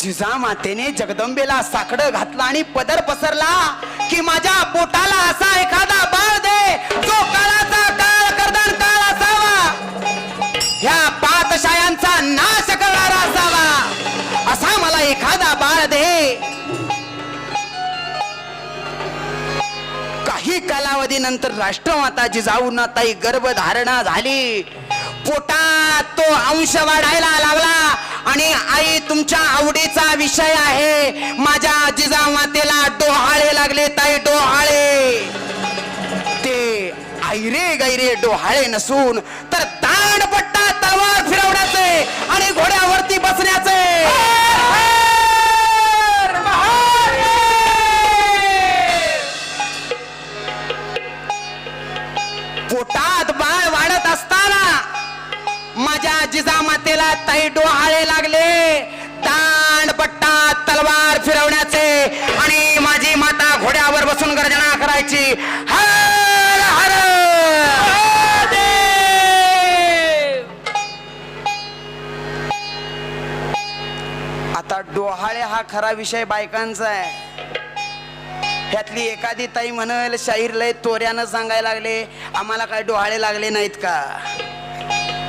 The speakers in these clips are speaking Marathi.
जिजामातेने जगदंबेला साकड घातला आणि पदर पसरला की माझ्या पोटाला असा एखादा बाळ दे. जो काळाचा काळ करदान काळ असावा. ह्या पातशायांचा नाश करणारा असावा. असा मला एखादा बाळ दे. काही कालावधीनंतर राष्ट्रमाता जिजाऊंना ताई गर्भधारणा झाली. पोटात तो अंश वाढायला लागला. आणि आई तुमच्या आवडीचा विषय आहे. माझ्या जिजामातेला डोहाळे लागले ताई डोहाळे. ते आईरे गैरे डोहाळे नसून तर ताणपट्टा तलवार फिरवण्याचे आणि घोड्यावरती बसण्याचे. ताई डोहाळे लागले. दांडपट्टा तलवार फिरवण्याचे आणि माझी माता घोड्यावर बसून गर्जना करायची. हर हर! आता डोहाळे हा खरा विषय बायकांचा आहे. त्यातली एखादी ताई म्हणल शाहीर लय तोऱ्यानं सांगायला लागले. आम्हाला काय डोहाळे लागले नाहीत का?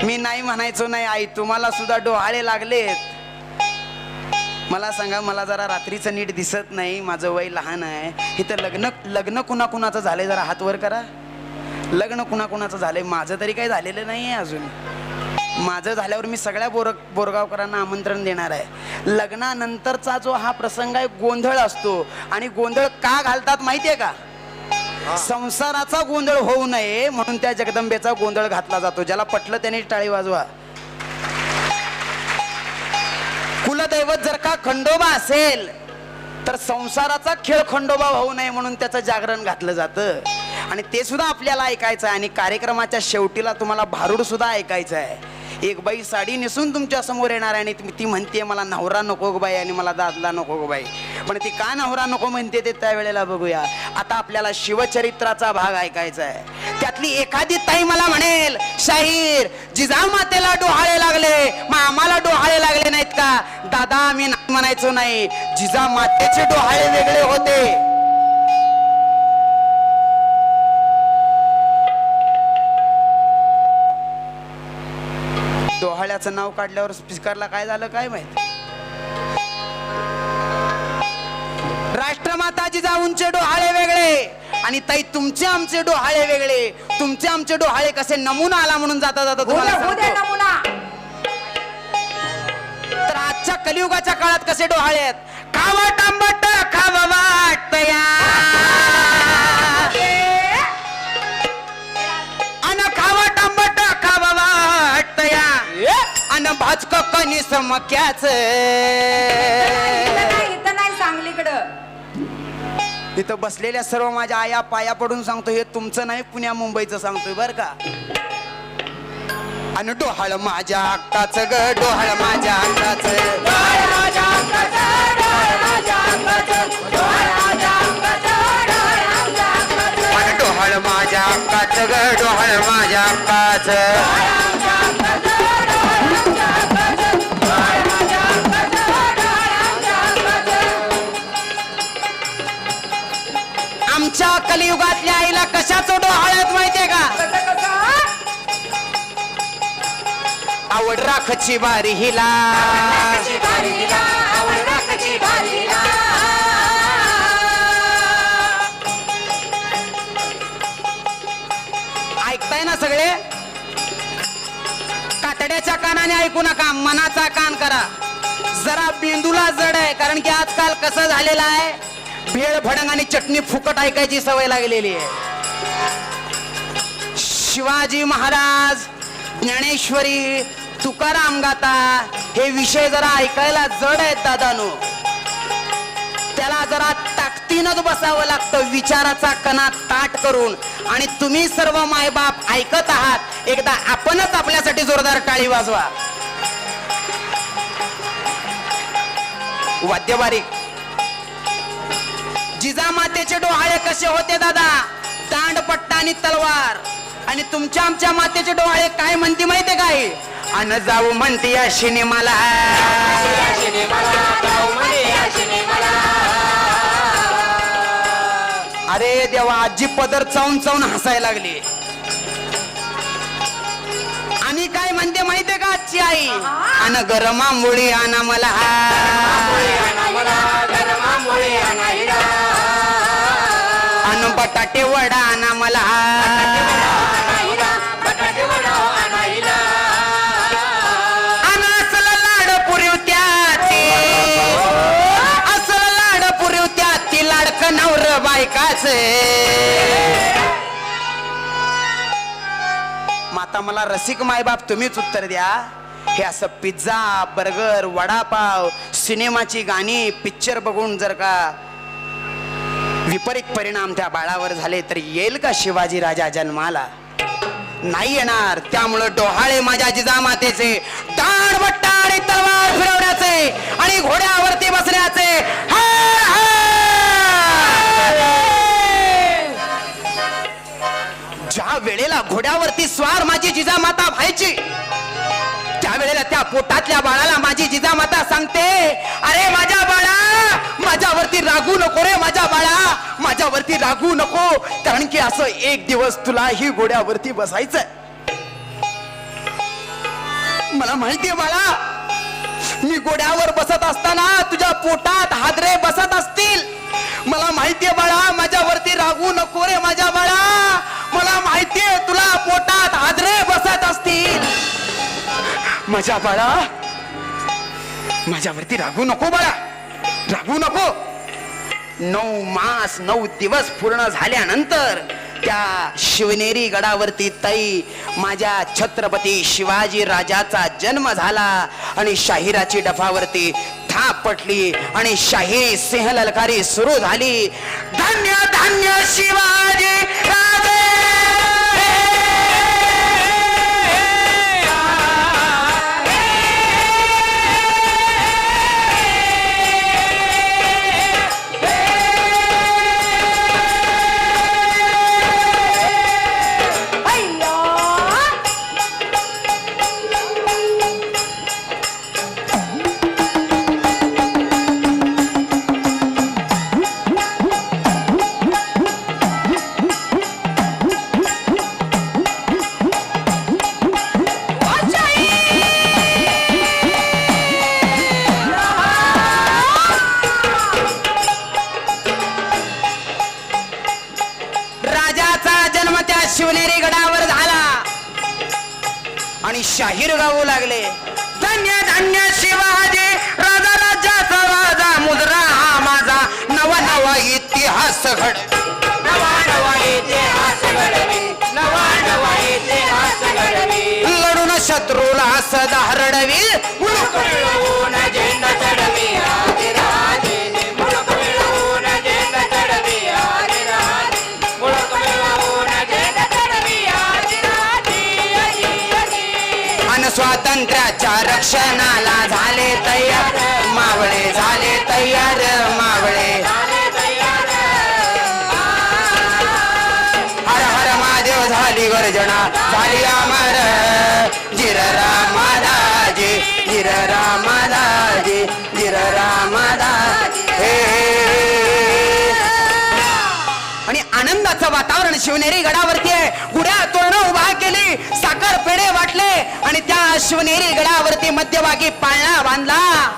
मी नाही म्हणायचो नाही आई तुम्हाला सुद्धा डोहाळे लागलेत. मला सांगा मला जरा रात्रीचं नीट दिसत नाही माझं वय लहान आहे. इथं लग्न लग्न कुणा कुणाचं झालंय जरा हात वर करा. लग्न कुणा कुणाचं झालंय माझं तरी काही झालेलं नाही आहे अजून. माझं झाल्यावर मी सगळ्या बोर बोरगावकरांना आमंत्रण देणार आहे. लग्नानंतरचा जो हा प्रसंग आहे गोंधळ असतो. आणि गोंधळ का घालतात माहितीये का? संसाराचा गोंधळ होऊ नये म्हणून त्या जगदंबेचा गोंधळ घातला जातो ज्याला पटलं त्याने टाळी वाजवा. कुलदैवत जर का खंडोबा असेल तर संसाराचा खेळ खंडोबा होऊ नये म्हणून त्याचं जागरण घातलं जातं. आणि ते सुद्धा आपल्याला ऐकायचं आहे आणि कार्यक्रमाच्या शेवटीला तुम्हाला भारूड सुद्धा ऐकायचं आहे. एक बाई साडी नेसून तुमच्यासमोर येणार आहे आणि ती- ती म्हणते मला नवरा नको ग बाई आणि मला दादला नको ग बाई. पण ती का नवरा नको म्हणते ते त्यावेळेला बघूया. आता आपल्याला शिवचरित्राचा भाग ऐकायचा आहे. त्यातली एखादी ताई मला म्हणेल शाहीर जिजामातेला डोहाळे लागले मग आम्हाला डोहाळे लागले नाहीत का? दादा आम्ही म्हणायचो नाही. जिजामातेचे डोहाळे वेगळे होते. डोहाळ्याचं नाव काढल्यावर स्पीकरला काय झालं काय माहीत? राष्ट्रमाता जिजाऊंचे डोहाळे वेगळे. आणि ताई तुमचे आमचे डोहाळे वेगळे. तुमचे आमचे डोहाळे कसे नमुना आला म्हणून जाता जाता तुम्हाला तर आजच्या कलियुगाच्या काळात कसे डोहाळे आहेत? खावा टांबट मक्याच इथं नाही सांगलीकडं इथं बसलेल्या सर्व माझ्या आया पाया पडून सांगतो हे तुमचं नाही पुण्या मुंबईचं सांगतोय बर का? आणि डोहाळ माझ्या हक्काच ग डोहाळ माझ्या हक्काच अन डोहाळ माझ्या हक्काच ग डोहाळ माझ्या हक्काच कलियुगातल्या आईला कशाचं डोहाळ्यात माहितीये का? आवड राखची बारी हिला. ऐकताय ना सगळे? कातड्याच्या कानाने ऐकू नका मनाचा कान करा. जरा बिंदूला जड आहे कारण की आजकाल कसं झालेलं आहे? भेळ भडंग आणि चटणी फुकट ऐकायची सवय लागलेली आहे. शिवाजी महाराज ज्ञानेश्वरी तुकाराम गाता हे विषय जरा ऐकायला जड आहेत दादानो. त्याला जरा ताकदीनच बसावं लागतं विचाराचा कणा ताट करून. आणि तुम्ही सर्व मायबाप ऐकत आहात एकदा आपणच आपल्यासाठी जोरदार टाळी वाजवा. वाद्यबारीक जिजामातेचे डोहाळे कसे होते दादा? दांडपट्टा आणि तलवार. आणि तुमच्या आमच्या मातेचे डोहाळे काय म्हणते माहितीये काय अन जाऊ म्हणते या सिनेमाला. अरे देवा आजी पदर चावून चावून हसायला लागली. आणि काय म्हणते माहितीये का आजची आई? अन गरमा मुळी आणा मला गरमा अन बटाटे वडा आणा मला. अन असलं लाड पुरवत्या ते असलं लाड पुरवत्या ती लाडक नवर बायकाच. माता मला रसिक मायबाप तुम्हीच उत्तर द्या. हे असं पिझ्झा बर्गर वडापाव सिनेमाची गाणी पिक्चर बघून जर का विपरीत परिणाम त्या बाळावर झाले तर येईल का शिवाजी राजा जन्माला? नाही येणार. त्यामुळं डोहाळे माझ्या जिजामातेचे दाण बट्टा आणि तलवार फिरवण्याचे आणि घोड्यावरती बसण्याचे. ज्या वेळेला घोड्यावरती स्वार माझी जिजामाता व्हायची त्यावेळेला त्या पोटातल्या बाळाला माझी जिजामाता सांगते अरे माझ्या बाळा माझ्यावरती रागू नको रे माझ्या बाळा माझ्यावरती रागू नको कारण की असं एक दिवस तुला ही घोड्यावरती बसायचं मला माहितीये बाळा मी घोड्यावर बसत असताना तुझ्या पोटात हादरे बसत असतील. मला माहितीये बाळा माझ्यावरती रागू नको रे माझ्या बाळा. मला माहितीये तुला पोटात हादरे बसत असतील. माझ्या बाळा. माझ्यावरती रागू नको बाळा. रागू नको. नऊ मास नऊ दिवस पूर्ण झाल्यानंतर त्या शिवनेरी गडावरती ताई माझ्या छत्रपती शिवाजी राजाचा जन्म झाला आणि शाहिराची डफावरती थाप पटली आणि शाही सिंह ललकारी सुरू झाली. धन्य धन्य शिवाजी आणि शाहीर गाऊ लागले. धन्य धन्य शिवाजी राजा राजाचा राजा मुद्रा हा माझा. नवा नवा इतिहास घड नवा नवा इतिहास घडवी नवा नवा इतिहास घडवी लढून शत्रूला सदा हरडवी. झेंडा चढवी. रक्षणाला झाले तयार. मावळे झाले तयार मावळे हर हर महादेव झाली गर्जना झाली अमर. जिर रामादाजी जिर रामादाजी जिर रामादा हे. आणि आनंदाचं वातावरण शिवनेरी गडावरती आहे. गुड्या तोरणं उभा केली साखर पेढे वाटले आणि त्या शिवनेरी गडावरती मध्यभागी पाळणा बांधला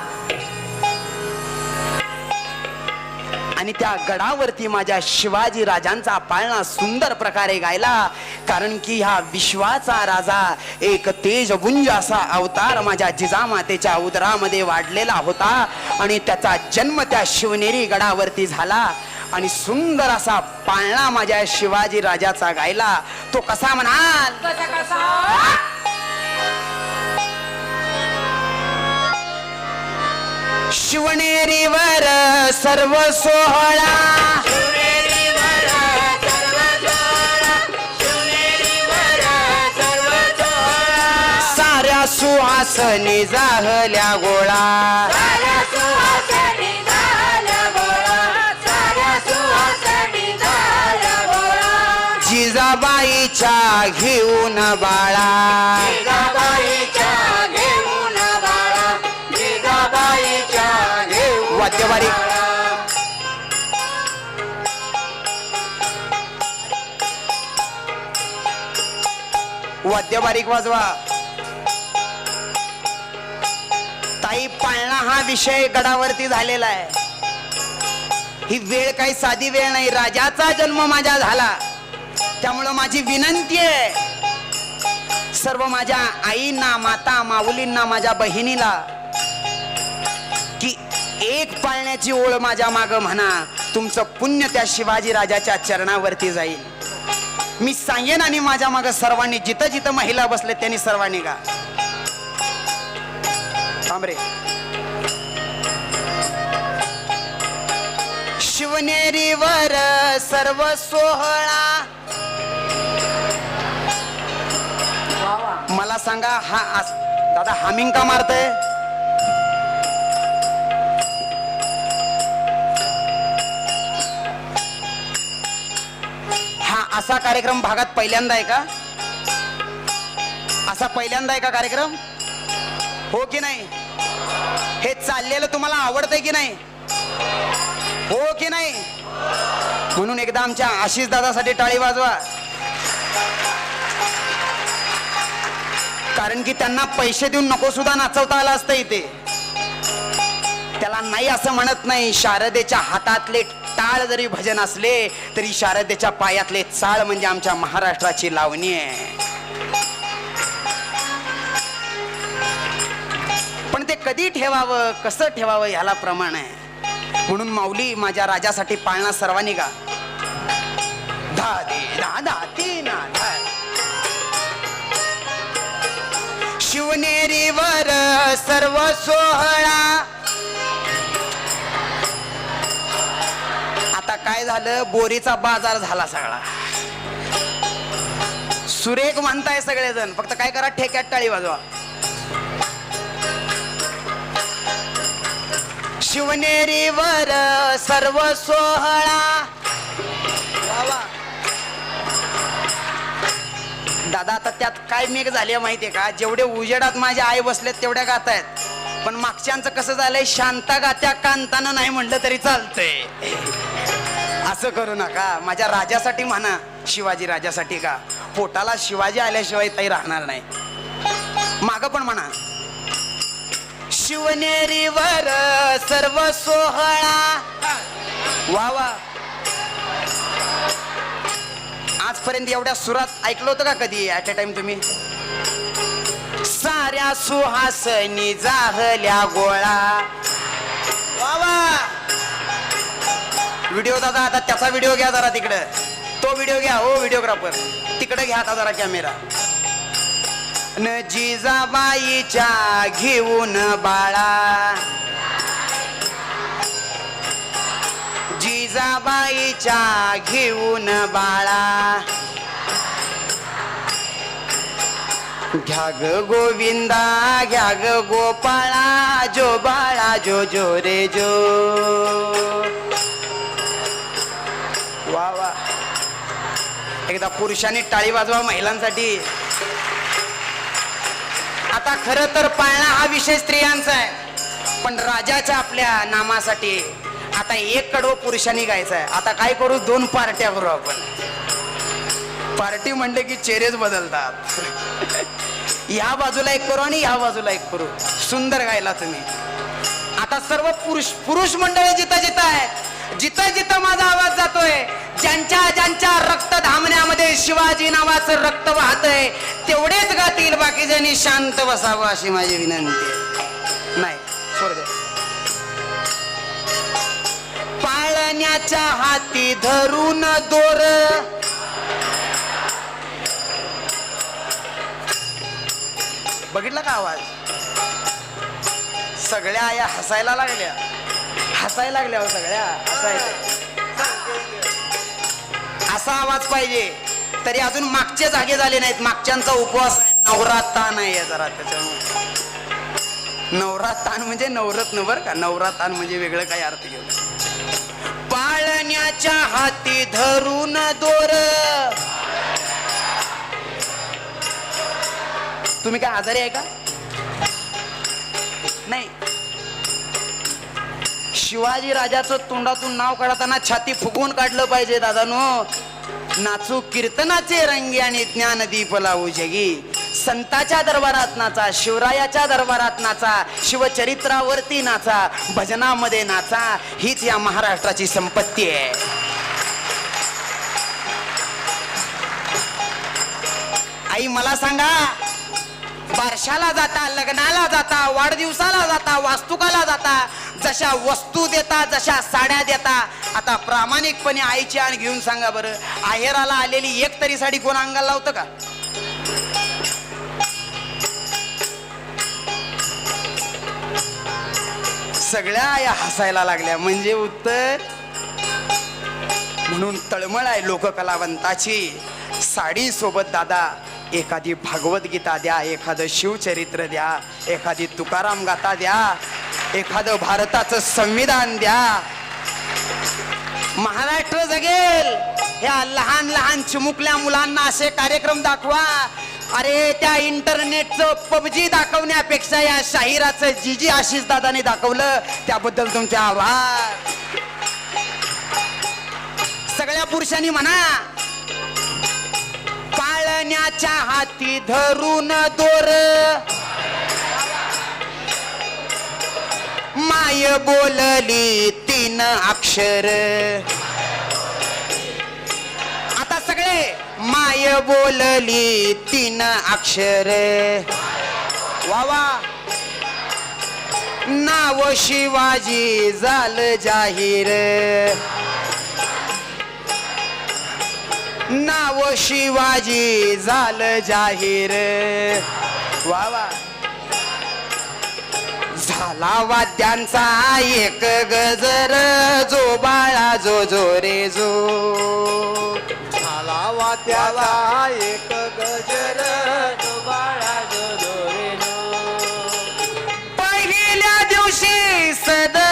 आणि त्या गडावरती माझ्या शिवाजी राजांचा पाळणा सुंदर प्रकारे गायला कारण की ह्या विश्वाचा राजा एक तेजगुंज असा अवतार माझ्या जिजामातेच्या उदरामध्ये वाढलेला होता आणि त्याचा जन्म त्या शिवनेरी गडावरती झाला आणि सुंदर असा पाळणा माझ्या शिवाजी राजाचा गायला तो कसा म्हणाल शिवनेरीवर सर्व सोहळा. साऱ्या सुहासनी जाहल्या गोळा. जिजाबाईच्या घेऊन बाळा. वाद्य बारीक वाजवा. ताई पाळणा हा विषय गडावरती झालेला आहे. ही वेळ काही साधी वेळ नाही. राजाचा जन्म माझा झाला. त्यामुळं माझी विनंती आहे. सर्व माझ्या आईंना माता माऊलींना माझ्या बहिणीला की एक पाळण्याची ओळ माझ्या माग म्हणा. तुमचं पुण्य त्या शिवाजी राजाच्या चरणावरती जाईल. मी सांगेन आणि माझ्या माग सर्वांनी जिथं जिथं महिला बसले त्यांनी सर्वांनी गा. थांब रे. शिवनेरीवर सर्व सोहळा मला सांगा हा दादा हामिंग का मारतय? असा कार्यक्रम भागात पहिल्यांदा आहे का? असा पहिल्यांदा आहे का कार्यक्रम? हो की नाही? हे चाललेलं तुम्हाला आवडतंय की नाही? हो की नाही? म्हणून एकदा आमच्या आशिष दादासाठी टाळी वाजवा. कारण की त्यांना पैसे देऊन नको सुद्धा नाचवता आलं असतं इथे. त्याला नाही असं म्हणत नाही. शारदेच्या हातातले चाळ जरी भजन असले तरी शारदेच्या पायातले चाळ म्हणजे आमच्या महाराष्ट्राची लावणी आहे. पण ते कधी ठेवावं कसं ठेवावं ह्याला प्रमाण आहे. म्हणून माऊली माझ्या राजासाठी पाळणा सर्वांनी का धा दे धा धा ती ना धा. शिवनेरीवर सर्व सोहळा काय झालं? बोरीचा बाजार झाला सगळा. सुरेख म्हणताय सगळेजण. फक्त काय करा ठेक्यात टाळी वाजवा. शिवनेरीवर सर्व सोहळा. दादा आता त्यात काय मेघ झाले माहितीये का? जेवढे उजेडात माझ्या आई बसलेत तेवढ्या गातायत पण मागच्यांचं कसं झालंय? शांता गात्या कांतानं नाही म्हणलं तरी चालतंय. असं करू नका. माझ्या राजासाठी म्हणा. शिवाजी राजासाठी का? पोटाला शिवाजी आल्याशिवाय ताई राहणार नाही. माग पण म्हणा. शिवनेरीवर सर्व सोहळा. वा वा. आजपर्यंत एवढ्या सुरात ऐकलं होतं का कधी? ऍट अ टाइम तुम्ही? साऱ्या सुहासनी जाहल्या गोळा. व्हिडिओ दादा आता त्याचा व्हिडिओ घ्या जरा तिकडं. तो व्हिडिओ घ्या. हो व्हिडिओग्राफर तिकडे घ्या आता जरा कॅमेरा न जिजाबाईच्या घेऊन बाळा. जिजाबाईच्या घेऊन बाळा. घ्या ग गोविंदा घ्या ग गोपाळा जो बाळा जो जो रे जो. वा वा. एकदा पुरुषांनी टाळी वाजवा महिलांसाठी. आता खर तर पाळणा हा विषय स्त्रियांचा आहे पण राजाच्या आपल्या नामासाठी आता एक कडव पुरुषांनी गायचा आहे. आता काय करू? दोन पार्ट्या करू आपण. पार्टी म्हणले की चेहरेच बदलतात. या बाजूला एक करू आणि या बाजूला एक करू. सुंदर गायला तुम्ही. आता सर्व पुरुष पुरुष मंडळी जिथं जिथं आहे जिथं जिथं माझा आवाज जातोय ज्यांच्या ज्यांच्या रक्त धामण्यामध्ये शिवाजी नावाचं रक्त वाहतय तेवढेच गातील बाकीजणी शांत बसावं अशी माझी विनंती आहे. नाही पाळण्याच्या हाती धरून दोर. बघितला का आवाज? सगळ्या आया हसायला लागल्या. हसायला लागल्या हो सगळ्या. हसायला असा आवाज पाहिजे. तरी अजून मागचे जागे झाले नाहीत. मागच्यांचा उपवास आहे. नवरा ताण आहे जरा त्याच्यामुळे. नवरा ताण म्हणजे नवरत्न बर का? नवरा ताण म्हणजे वेगळं काही अर्थ घेऊ पाळण्याच्या हाती धरून दोर. तुम्ही काय आजारी आहे का? शिवाजी राजाचं तोंडातून नाव काढताना छाती फुगवून काढलं पाहिजे दादानो. नाचू कीर्तनाचे रंगी आणि ज्ञानदीप लावू जगी. संताच्या दरबारात नाचा शिवरायाच्या दरबारात नाचा शिवचरित्रावरती नाचा भजनामध्ये नाचा. हीच या महाराष्ट्राची संपत्ती आहे. आई मला सांगा बारशाला जाता लग्नाला जाता वाढदिवसाला जाता वास्तुकाला जाता जशा वस्तू देता जशा साड्या देता आता प्रामाणिकपणे आईची आण घेऊन सांगा बरं आहेराला आलेली एक तरी साडी कोण अंगाला लावतं का? सगळ्या आया हसायला लागल्या. म्हणजे उत्तर? म्हणून तळमळ आहे लोककलावंताची. साडी सोबत दादा एखादी भागवत गीता द्या एखादं शिवचरित्र द्या एखादी तुकाराम गाथा द्या एखादं भारताचं संविधान द्या. महाराष्ट्र जगेल. ह्या लहान लहान चिमुकल्या मुलांना असे कार्यक्रम दाखवा. अरे त्या इंटरनेटचं पबजी दाखवण्यापेक्षा या शाहिराचं जी जी आशिष दादाने दाखवलं त्याबद्दल तुमचे आभार. सगळ्या पुरुषांनी म्हणा पाळण्याच्या हाती धरून दोर. माय बोलली तीन अक्षर. आता सगळे माय बोलली तीन अक्षर. वा वा नाव शिवाजी झालं जाहीर. नाव शिवाजी झालं जाहीर. वा वा झाला वाद्यांचा एक गजर जो बाळा जो जो रे जो. झाला वाद्याला एक गजर जो बाळा जो दोरेनो पहिल्या दिवशी सदर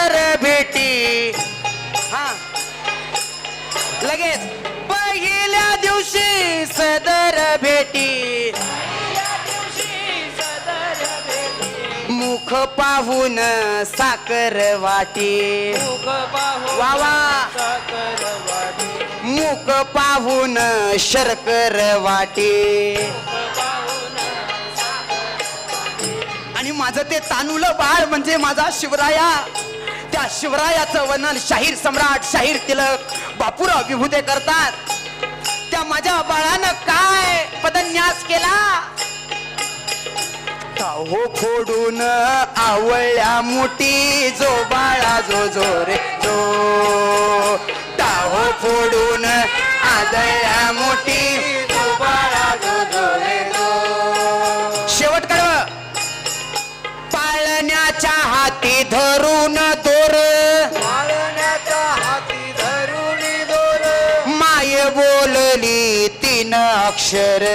पाहून साकर वाटी. मुख पाहून वा वा. साखर वाटी. मुख पाहून शर्कर वाटी. आणि माझं ते तानुलं बाळ म्हणजे माझा शिवराया. त्या शिवरायाचं वर्णन शाहीर सम्राट शाहीर तिलक बापूराव विभूते करतात. त्या माझ्या बाळानं काय पदन्यास केला? हो फोडून आवळ्या मुठी जो बाळा जो जो रे जो टाहो फोडून आदळ्या मुठी जो बाळा जो शेवट कडव पाळण्याच्या हाती धरून दोर. पाळण्याच्या हाती धरुणी दोर. माय बोलली तीन अक्षर.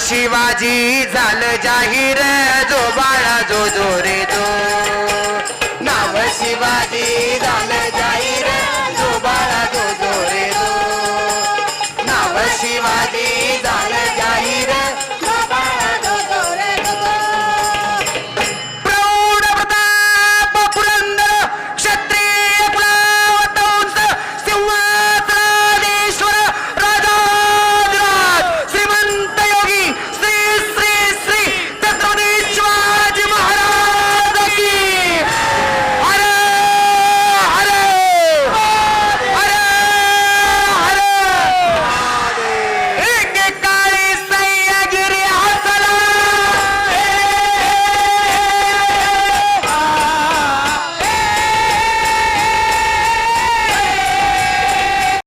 शिवाजी झालं जाहीर जो बाळा जो जोरे जो. नाव शिवाजी झालं